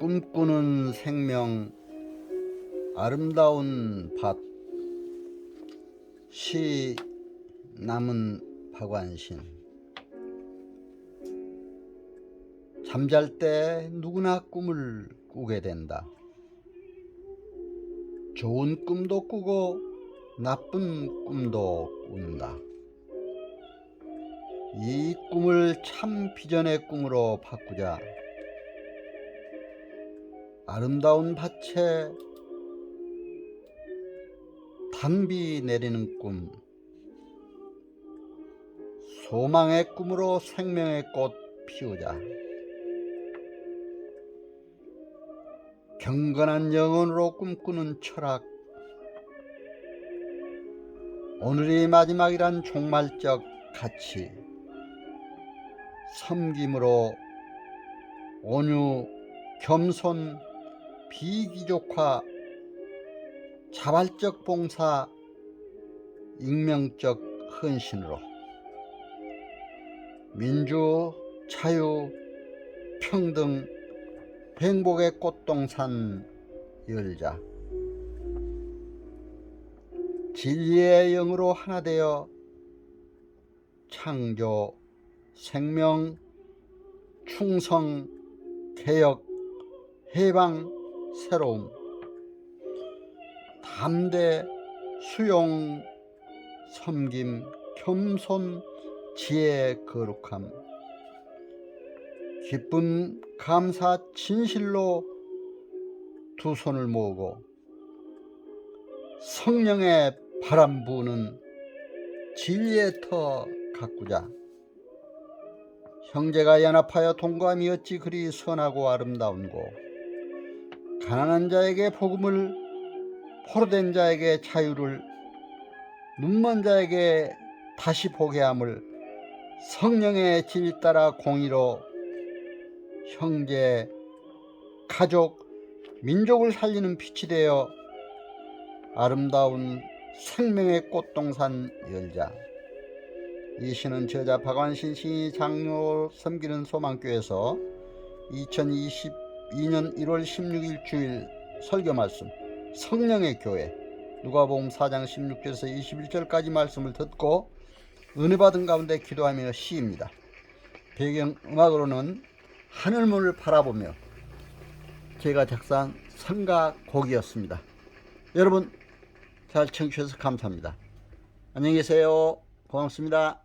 꿈꾸는 생명 아름다운 밭시 남은 박완신 잠잘 때 누구나 꿈을 꾸게 된다. 좋은 꿈도 꾸고 나쁜 꿈도 꾼다. 이 꿈을 참 비전의 꿈으로 바꾸자. 아름다운 밭에 단비 내리는 꿈, 소망의 꿈으로 생명의 꽃 피우자. 경건한 영혼으로 꿈꾸는 철학. 오늘이 마지막이란 종말적 가치. 섬김으로 온유, 겸손, 비기족화, 자발적 봉사, 익명적 헌신으로 민주, 자유, 평등, 행복의 꽃동산 열자. 진리의 영으로 하나 되어 창조, 생명, 충성, 개혁, 해방, 새로움, 담대, 수용, 섬김, 겸손, 지혜, 거룩함, 기쁨, 감사, 진실로 두 손을 모으고 성령의 바람 부는 진리의 터 가꾸자. 형제가 연합하여 동감이 어찌 그리 선하고 아름다운고 가난한 자에게 복음을 포로된 자에게 자유를 눈먼 자에게 다시 보게 함을 성령의 질 따라 공의로 형제, 가족, 민족을 살리는 빛이 되어 아름다운 생명의 꽃동산 열자. 이 시는 저자 박완신 시인이 장로 섬기는 소망교에서 2022년 1월 16일 주일 설교 말씀 성령의 교회 누가복음 4장 16절에서 21절까지 말씀을 듣고 은혜 받은 가운데 기도하며 시입니다. 배경 음악으로는 하늘문을 바라보며 제가 작사한 성가 곡이었습니다. 여러분 잘 청취해서 감사합니다. 안녕히 계세요. 고맙습니다.